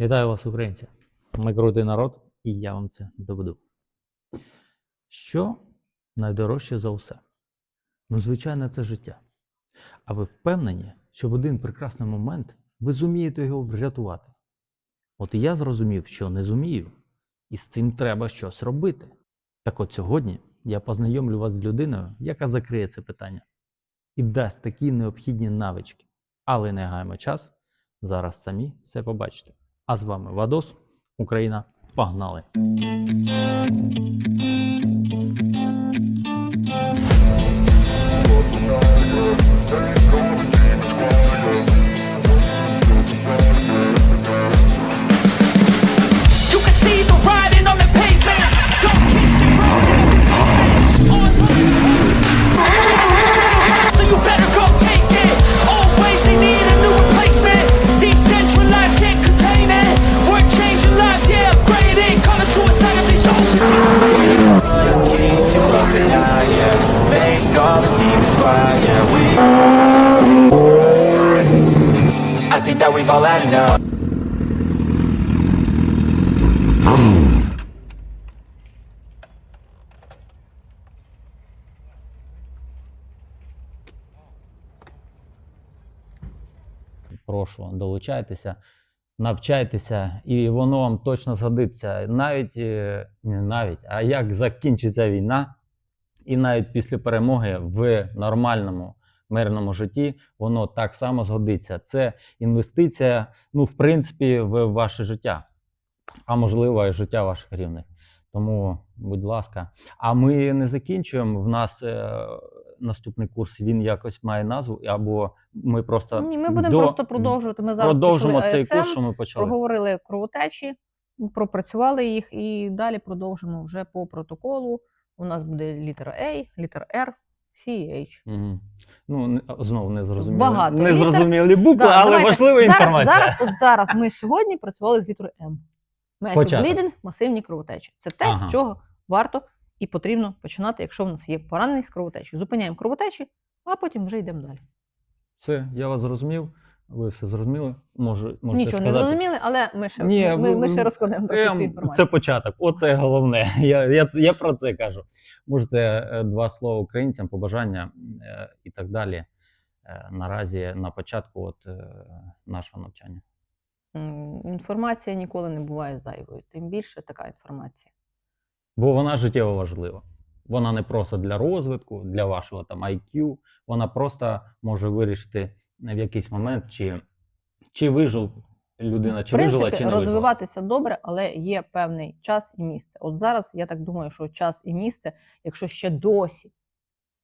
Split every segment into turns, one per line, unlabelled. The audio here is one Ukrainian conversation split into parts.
Вітаю вас, українці! Ми крутий народ, і я вам це доведу. Що найдорожче за усе? Ну, звичайно, це життя. А ви впевнені, що в один прекрасний момент ви зумієте його врятувати? От і я зрозумів, що не зумію, і з цим треба щось робити. Так от сьогодні я познайомлю вас з людиною, яка закриє це питання і дасть такі необхідні навички. Але не гаємо час, зараз самі все побачите. А з вами Вадос, Україна. Погнали!
Make all the demons quiet, yeah. We. I think that we've all had enough.
Прошу, долучайтеся, навчайтеся, і воно вам точно згодиться. Навіть е, не навіть, а як закінчиться війна, і навіть після перемоги в нормальному мирному житті воно так само згодиться. Це інвестиція, ну, в принципі, в ваше життя, а можливо, і життя ваших рівних. Тому, будь ласка, а ми не закінчуємо. В нас е, наступний курс він якось має назву, або ми просто
Ні, ми будемо
до-
просто продовжувати. Ми зараз
продовжимо цей
ASM,
курс, що ми почали.
проговорили кровотечі, пропрацювали їх і далі продовжимо вже по протоколу. У нас буде літера A, літер R, C і H.
Угу. Ну, знову не зрозуміли.
Багато
не
літер.
зрозуміли букви,
Да,
але
давайте.
важлива
зараз,
інформація.
Зараз, от зараз ми сьогодні працювали з літерою М. Bleeding, масивні кровотечі. Це те,
Ага.
з чого варто і потрібно починати, якщо в нас є поранений з кровотечі. Зупиняємо кровотечі, а потім вже йдемо далі.
Все, я вас зрозумів. Ви все зрозуміли? Може, можете
Нічого
сказати?
не зрозуміли, але ми ще,
Ні,
ми, ми, ще розкладемо трохи цю
Ем,
інформацію.
Це початок, оце головне. Я, я, я про це кажу. Можете е, два слова українцям, побажання е, і так далі. е, Наразі на початку от, нашого навчання.
Інформація ніколи не буває зайвою, тим більше така інформація.
Бо вона життєво важлива. Вона не просто для розвитку, для вашого там IQ, вона просто може вирішити в якийсь момент, чи, чи вижив людина, чи
в принципі,
вижила, чи не вижила.
розвиватися добре, але є певний час і місце. От зараз я так думаю, що час і місце, якщо ще досі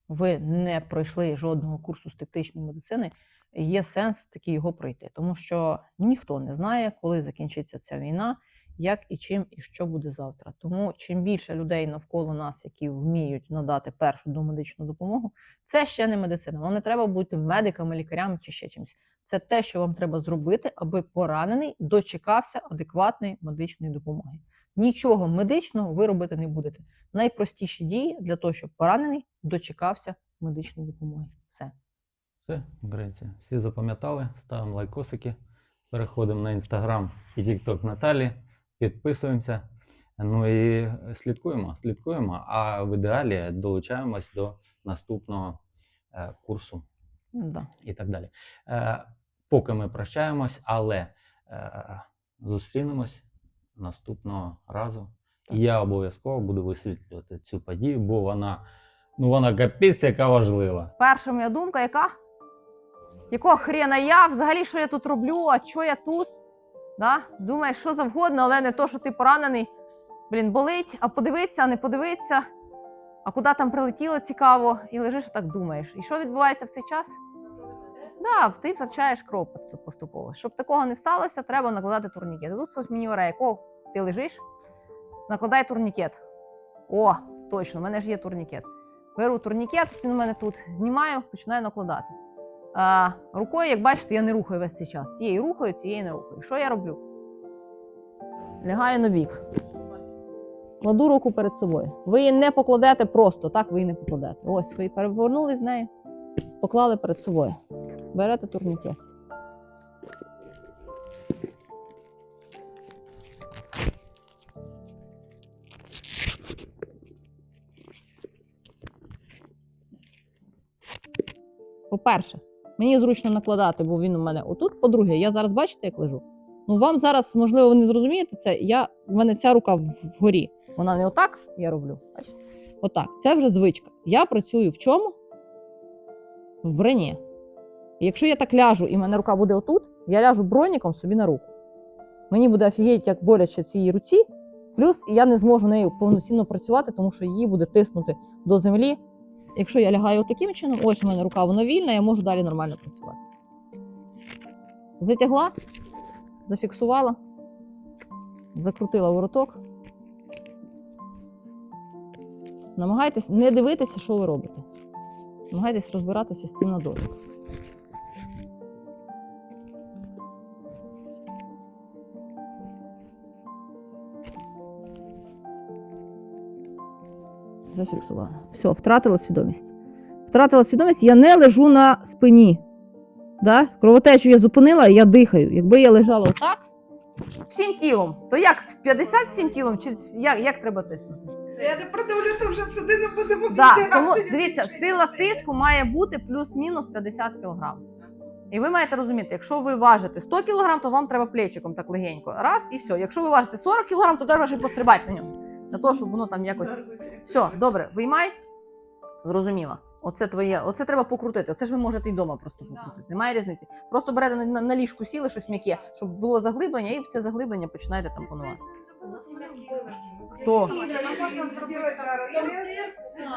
ви не пройшли жодного курсу з тактичної медицини, є сенс таки його пройти, тому що ніхто не знає, коли закінчиться ця війна, як і чим і що буде завтра. Тому чим більше людей навколо нас, які вміють надати першу домедичну допомогу, це ще не медицина. Вам не треба бути медиками, лікарями чи ще чимось. Це те, що вам треба зробити, аби поранений дочекався адекватної медичної допомоги. Нічого медичного ви робити не будете. Найпростіші дії для того, щоб поранений дочекався медичної допомоги. Все.
Все, українці, всі запам'ятали, ставимо лайкосики, переходимо на інстаграм і тікток Наталі, підписуємося. Ну і слідкуємо, слідкуємо, а в ідеалі долучаємось до наступного е, курсу
Да.
і так далі. Е, поки ми прощаємось, але е, зустрінемось наступного разу. І я обов'язково буду висвітлювати цю подію, бо вона, ну вона капець, яка важлива.
Перша моя думка, яка? Якого хрена я? Взагалі, що я тут роблю? А що я тут? Да? Думаєш, що завгодно, але не то, що ти поранений. Блін, болить, а подивитися, а не подивитися. А куди там прилетіло цікаво, і лежиш і так думаєш. І що відбувається в цей час? Да, ти втрачаєш кров поступово. Щоб такого не сталося, треба накладати турнікет. Тут хтось мені орає, якого ти лежиш, накладай турнікет. О, точно, в мене ж є турнікет. Беру турнікет, він у мене тут знімаю, починаю накладати. А Рукою, як бачите, я не рухаю весь цей час. Цієї рухаю, цієї не рухаю. Що я роблю? Лягаю на бік. Кладу руку перед собою. Ви її не покладете просто, так ви її не покладете. Ось, ви її перевернули з неї, поклали перед собою. Берете турніки. По-перше, мені зручно накладати, бо він у мене отут. По-друге, я зараз бачите, як лежу. Ну вам зараз, можливо, ви не зрозумієте це. Я, в мене ця рука вгорі. Вона не отак я роблю. Бачите? Отак. Це вже звичка. Я працюю в чому? В броні. Якщо я так ляжу і в мене рука буде отут, я ляжу броніком собі на руку. Мені буде офігеть, як боляче цій руці. Плюс я не зможу нею повноцінно працювати, тому що її буде тиснути до землі. Якщо я лягаю таким чином, ось у мене рука вона вільна, я можу далі нормально працювати. Затягла, зафіксувала, закрутила вороток. Намагайтесь не дивитися, що ви робите. Намагайтесь розбиратися з цим на Зафіксувала. Все, втратила свідомість. Втратила свідомість, я не лежу на спині. Да? Кровотечу я зупинила, я дихаю. Якби я лежала отак, всім тілом, то як 57 тілом, чи як, як треба тиснути?
Я не продивлю, то вже сюди не будемо
Да, тому дивіться, сила тиску має бути плюс-мінус 50 кг. І ви маєте розуміти, якщо ви важите 100 кг, то вам треба плечиком так легенько. Раз і все. Якщо ви важите 40 кг, то треба ще пострибати на ньому. Для того, щоб воно там якось. Все, добре, виймай. Зрозуміла. Оце твоє, оце треба покрутити. Оце ж ви можете і вдома просто покрутити. Немає різниці. Просто берете на, на, на ліжку сіли щось м'яке, щоб було заглиблення, і в це заглиблення починаєте тампонувати. Хто?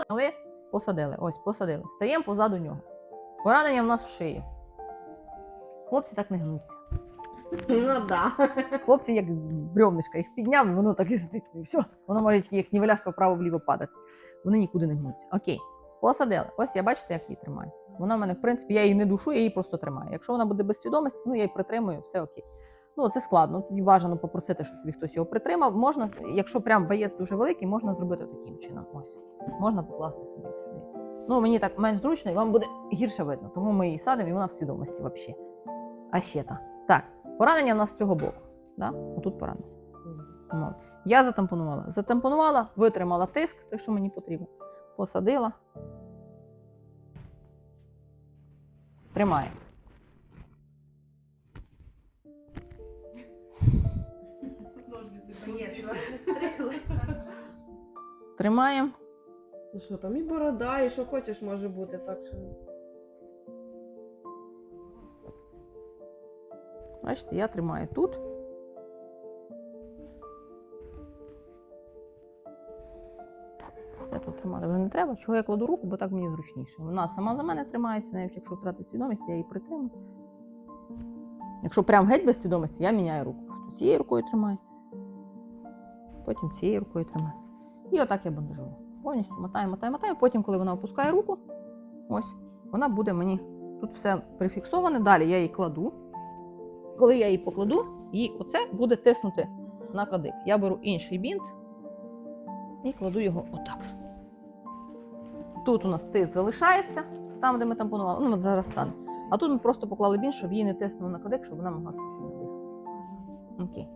Але посадили. Ось, посадили. Стаємо позаду нього. Поранення в нас в шиї. Хлопці так не гнуться.
Ну да.
Хлопці, як брьовнишка, їх підняв, воно так і сидить. І все. Воно може тільки як нівеляшка вправо-вліво падати. Вони нікуди не гнуться. Окей. Посадили. Ось я бачите, як її тримаю. Вона в мене, в принципі, я її не душу, я її просто тримаю. Якщо вона буде без свідомості, ну я її притримую, все окей. Ну, це складно. Тоді бажано попросити, щоб тобі хтось його притримав. Можна, якщо прям боєць дуже великий, можна зробити таким чином. Ось. Можна покласти собі сюди. Ну, мені так менш зручно, і вам буде гірше видно. Тому ми її садимо, і вона в свідомості взагалі. А ще та. Так, поранення в нас з цього боку. Да? Отут поранення. Я затампонувала. Затампонувала, витримала тиск, те, що мені потрібно. Посадила. Тримає. Тримаємо.
Ну що, там і борода, і що хочеш може бути, так що.
Бачите, я тримаю тут. Все тут тримати вже не треба. Чого я кладу руку, бо так мені зручніше. Вона сама за мене тримається, навіть якщо втратить свідомість, я її притримую. Якщо прям геть без свідомості, я міняю руку. Просто цією рукою тримаю. Потім цією рукою тримаю. І отак я бандажую. Повністю мотаю, мотаю, мотаю. Потім, коли вона опускає руку, ось, вона буде мені. Тут все прифіксоване. Далі я її кладу. Коли я її покладу, і оце буде тиснути на кадик. Я беру інший бінт і кладу його отак. Тут у нас тиск залишається, там, де ми тампонували, ну от зараз стане. А тут ми просто поклали бінт, щоб її не тиснув на кадик, щоб вона могла спокійно дихати. Окей.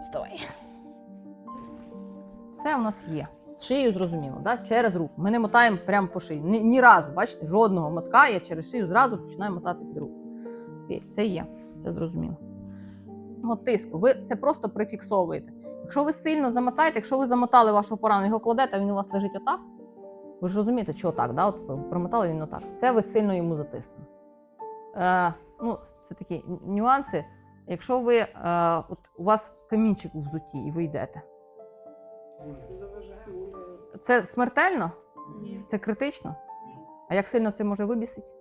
Вставай. Все у нас є. З шиєю зрозуміло, да? через руку. Ми не мотаємо прямо по шиї. Ні, ні разу, бачите, жодного мотка я через шию зразу починаю мотати під руку. Окей, це є, це зрозуміло. От тиску, ви це просто прифіксовуєте. Якщо ви сильно замотаєте, якщо ви замотали вашого пораненого, його кладете, а він у вас лежить отак. Ви ж розумієте, що так, да? От промотали він отак. Це ви сильно йому затиснули. Е, ну, це такі нюанси. Якщо ви е, от у вас камінчик у взуті і ви йдете, це смертельно? Це критично? А як сильно це може вибісити?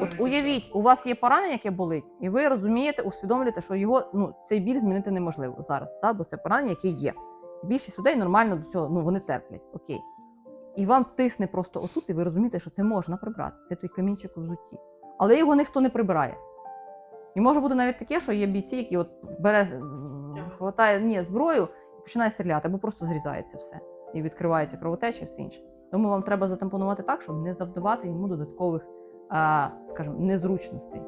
От уявіть, у вас є поранення, яке болить, і ви розумієте, усвідомлюєте, що його ну цей біль змінити неможливо зараз, та? бо це поранення, яке є. Більшість людей нормально до цього, ну вони терплять, окей. І вам тисне просто отут, і ви розумієте, що це можна прибрати. Це той камінчик у взутті. Але його ніхто не прибирає. І може бути навіть таке, що є бійці, які от бере, хватає ні, зброю і починає стріляти, або просто зрізається все. І відкривається кровотеча і все інше. Тому вам треба затампонувати так, щоб не завдавати йому додаткових, а, скажімо, незручностей.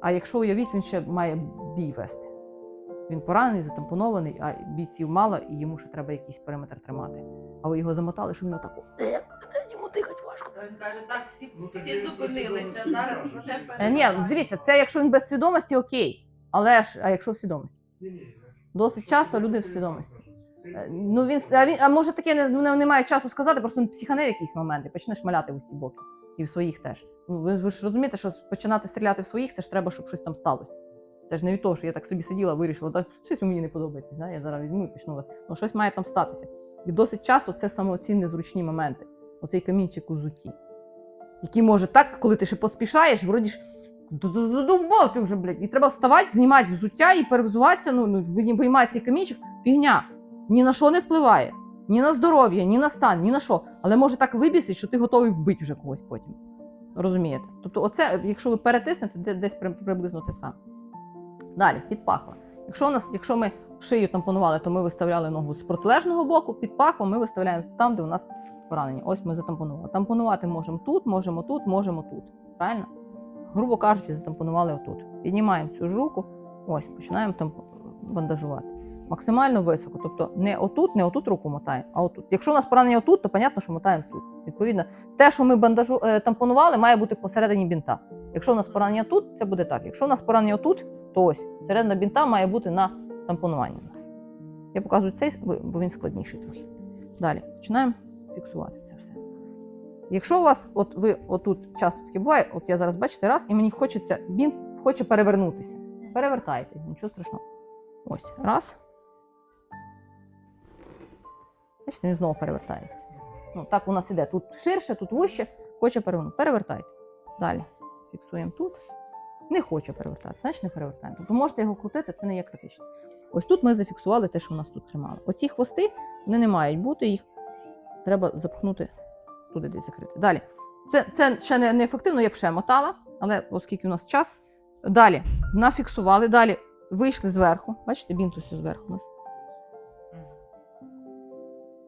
А якщо уявіть, він ще має бій вести. Він поранений, затампонований, а бійців мало, і йому ще треба якийсь периметр тримати. А ви його замотали, що він отако. «Е, Йому дихати важко.
Він каже, так, всі, всі зупинилися. Зараз вже
Е, Ні, дивіться, це якщо він без свідомості, окей. Але ж, а якщо в свідомості? Досить часто люди в свідомості. Е, Ну він а він, а може таке не, не, немає часу сказати, просто він психане в якийсь момент і почне шмаляти в усі боки. І в своїх теж. Ну, Ви, ви ж розумієте, що починати стріляти в своїх, це ж треба, щоб щось там сталося. Це ж не від того, що я так собі сиділа, вирішила, так щось мені не подобається. Знає, я зараз візьму і почну. Ну, щось має там статися. І досить часто це саме ці незручні моменти. Оцей камінчик у зуті. Який може так, коли ти ще поспішаєш, вроді ж задумав ти вже, блядь. І треба вставати, знімати взуття і перевзуватися, ну, ну виймати цей камінчик. Фігня. Ні на що не впливає. Ні на здоров'я, ні на стан, ні на що. Але може так вибісить, що ти готовий вбити вже когось потім. Розумієте? Тобто, оце, якщо ви перетиснете, десь приблизно те саме. Далі, під пахва. Якщо у нас, якщо ми шию тампонували, то ми виставляли ногу з протилежного боку, під пахвом ми виставляємо там, де у нас поранення. Ось ми затампонували. Тампонувати можемо тут, можемо тут, можемо тут. Правильно? Грубо кажучи, затампонували отут. Піднімаємо цю ж руку, ось, починаємо там бандажувати. Максимально високо. Тобто не отут, не отут руку мотаємо, а отут. Якщо у нас поранення отут, то понятно, що мотаємо тут. Відповідно, те, що ми бандажу е, тампонували, має бути посередині бінта. Якщо у нас поранення тут, це буде так. Якщо у нас поранення тут, то ось середина бінта має бути на тампонуванні. Я показую цей, бо він складніший трохи. Далі починаємо фіксувати це все. Якщо у вас, от ви отут часто таке буває, от я зараз бачите раз, і мені хочеться, бінт хоче перевернутися. Перевертайте, нічого страшного. Ось, раз. Бачите, він знову перевертається. Ну, так у нас іде. Тут ширше, тут вище, хоче перевернути. Перевертайте. Далі. Фіксуємо тут. Не хоче перевертатися, значить не перевертаємо. Тобто можете його крутити, це не є критично. Ось тут ми зафіксували те, що у нас тут тримали. Оці хвости вони не мають бути, їх треба запхнути туди десь закрити. Далі. Це, це ще не, не ефективно, я б ще мотала, але оскільки у нас час. Далі нафіксували, далі вийшли зверху. Бачите, бінт зверху у нас.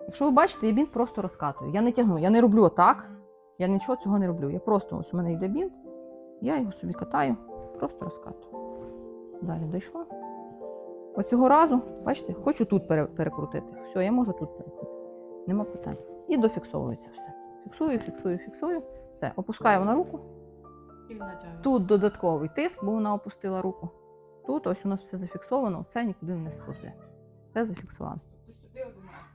Якщо ви бачите, я бінт просто розкатую. Я не тягну, я не роблю отак. Я нічого цього не роблю. Я просто ось у мене йде бінт, я його собі катаю, просто розкатую. Далі дійшла. Оцього разу, бачите, хочу тут перекрутити. Все, я можу тут перекрутити. Нема питань. І дофіксовується все. Фіксую, фіксую, фіксую. Все, опускаю на руку. Тут додатковий тиск, бо вона опустила руку. Тут ось у нас все зафіксовано, це нікуди не сповзе. Все зафіксовано.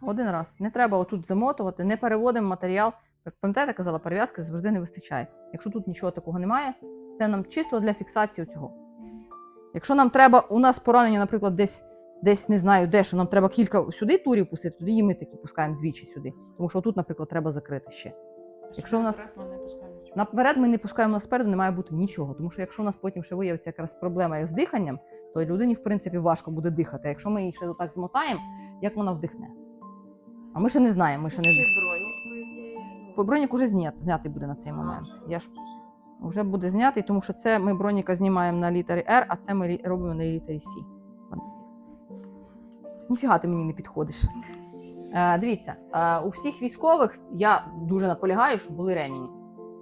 Один раз. Не треба отут замотувати, не переводимо матеріал. Як пам'ятаєте, казала, перев'язки завжди не вистачає. Якщо тут нічого такого немає, це нам чисто для фіксації цього. Якщо нам треба, у нас поранення, наприклад, десь, десь не знаю де, що нам треба кілька сюди турів пустити, тоді і ми такі пускаємо двічі сюди. Тому що тут, наприклад, треба закрити ще. Якщо у нас наперед ми не пускаємо на спереду, не має бути нічого. Тому що якщо у нас потім ще виявиться якраз проблема як з диханням, то людині, в принципі, важко буде дихати. А якщо ми її ще так змотаємо, як вона вдихне? А ми ще не знаємо, ми ще не
бронік, по.
Бо бронік уже знят, знятий буде на цей момент. Я ж вже буде знятий, тому що це ми броніка знімаємо на літері R, а це ми робимо на літері C. Ніфіга ти мені не підходиш. Е, дивіться, е, у всіх військових я дуже наполягаю, щоб були ремені.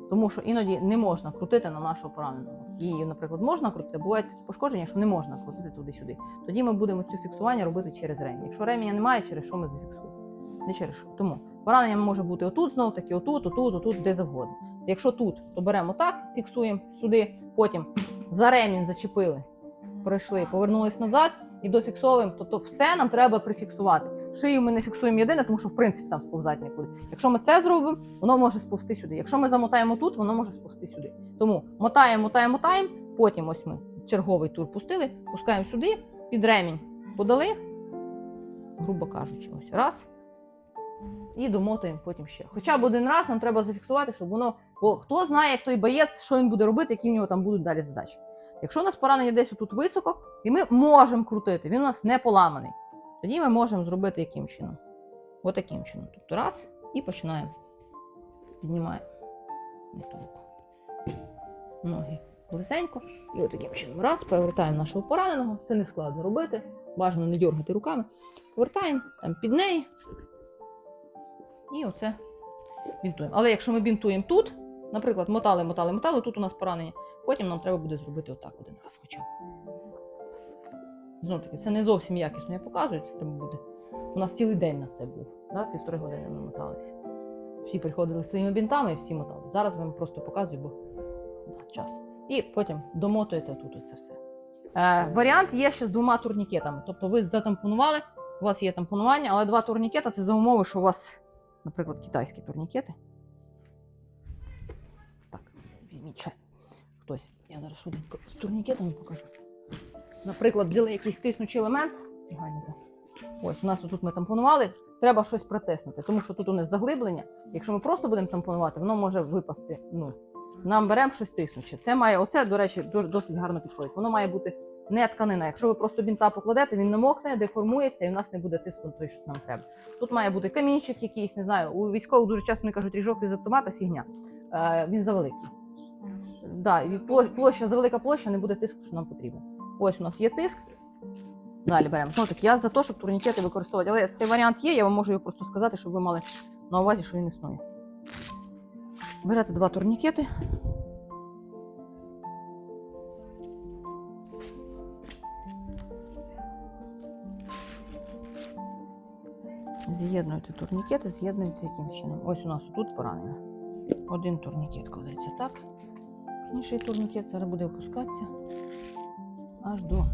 Тому що іноді не можна крутити на нашого пораненого. Її, наприклад, можна крутити, бувають такі пошкодження, що не можна крутити туди-сюди. Тоді ми будемо цю фіксування робити через ремінь. Якщо ременя немає, через що ми зафіксуємо? Не через що. Тому поранення може бути отут, знов таки, отут, отут, отут, де завгодно. Якщо тут, то беремо так, фіксуємо сюди, потім за ремінь зачепили, пройшли, повернулись назад і дофіксовуємо. Тобто все нам треба прифіксувати. Шию ми не фіксуємо єдине, тому що в принципі там сповзати нікуди. Якщо ми це зробимо, воно може сповзти сюди. Якщо ми замотаємо тут, воно може сповзти сюди. Тому мотаємо, мотаємо, мотаємо. Потім ось ми черговий тур пустили, пускаємо сюди, під ремінь подали, грубо кажучи, ось раз. І домотуємо потім ще. Хоча б один раз нам треба зафіксувати, щоб воно. Бо хто знає, як той боєць, що він буде робити, які в нього там будуть далі задачі. Якщо у нас поранення десь тут високо, і ми можемо крутити, він у нас не поламаний. Тоді ми можемо зробити яким чином? Отаким чином. Тобто раз і починаємо. Піднімаємо. Ноги близенько. І отаким чином. Раз, перевертаємо нашого пораненого. Це не складно робити. Бажано не дергати руками. Повертаємо там під неї. І оце бінтуємо. Але якщо ми бінтуємо тут, наприклад, мотали, мотали, мотали, тут у нас поранення, потім нам треба буде зробити отак один раз хоча б. Таки, це не зовсім якісно я показую, це треба буде. У нас цілий день на це був. Да? Півтори години ми моталися. всі приходили своїми бінтами і всі мотали. Зараз я вам просто показую, бо да, час. І потім домотуєте тут оце все. Е, варіант є ще з двома турнікетами. Тобто ви затампонували, у вас є тампонування, але два турнікета це за умови, що у вас, наприклад, китайські турнікети. Так, візьміть ще хтось. Я зараз з турнікетами покажу. Наприклад, взяли якийсь тиснучий елемент. Ось у нас тут ми тампонували. Треба щось протиснути, тому що тут у нас заглиблення. Якщо ми просто будемо тампонувати, воно може випасти. Ну, нам беремо щось тиснуче. Це має, оце, до речі, досить гарно підходить. Воно має бути не тканина. Якщо ви просто бінта покладете, він намокне, деформується і в нас не буде тиску на той, що нам треба. Тут має бути камінчик якийсь, не знаю. У військових дуже часто мені кажуть, ріжок із автомата фігня. Е, він завеликий. Да, і площа, завелика площа, не буде тиску, що нам потрібно. Ось у нас є тиск. Далі беремо. Ну так я за те, щоб турнікети використовувати. Але цей варіант є, я вам можу його просто сказати, щоб ви мали на увазі, що він існує. Берете два турнікети. З'єднуєте турнікети, з'єднуєте яким чином. Ось у нас тут поранення. Один турнікет кладеться так. Інший турнікет зараз буде опускатися аж до.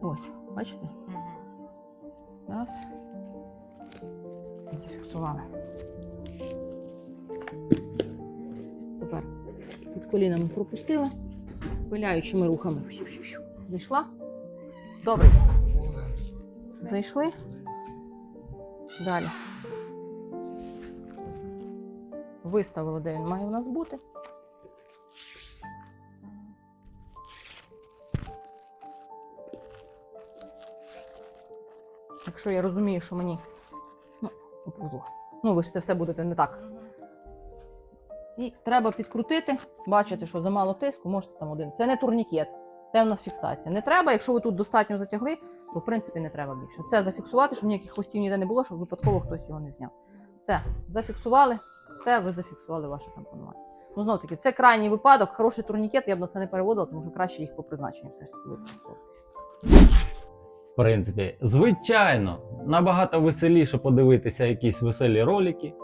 Ось, бачите? Раз. Зафіксували. Тепер під колінами пропустили, пиляючими рухами. Зайшла. Добре. Зайшли. Далі. Виставили, де він має у нас бути. Якщо я розумію, що мені ну. Ну, ви ж це все будете не так. І треба підкрутити. Бачите, що замало тиску, можете там один. Це не турнікет, це в нас фіксація. Не треба, якщо ви тут достатньо затягли, то в принципі не треба більше. Це зафіксувати, щоб ніяких хвостів ніде не було, щоб випадково хтось його не зняв. Все, зафіксували, все, ви зафіксували ваше тампонування. Ну, знов таки, це крайній випадок, хороший турнікет, я б на це не переводила, тому що краще їх по призначенню все ж таки використовувати.
В принципі, звичайно, набагато веселіше подивитися якісь веселі ролики,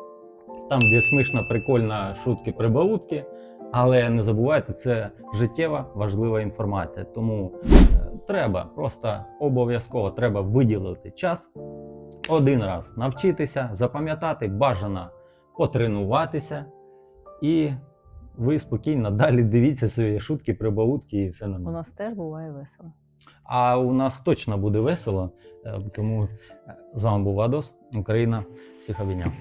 там, де смішна, прикольна шутки прибаутки. Але не забувайте, це життєва важлива інформація. Тому треба просто обов'язково треба виділити час один раз навчитися, запам'ятати, бажано потренуватися, і ви спокійно далі дивіться свої шутки, прибаутки і все нормально.
У нас теж буває весело.
А у нас точно буде весело. е, Тому з вами був Адос, Україна. Всіх обійняв.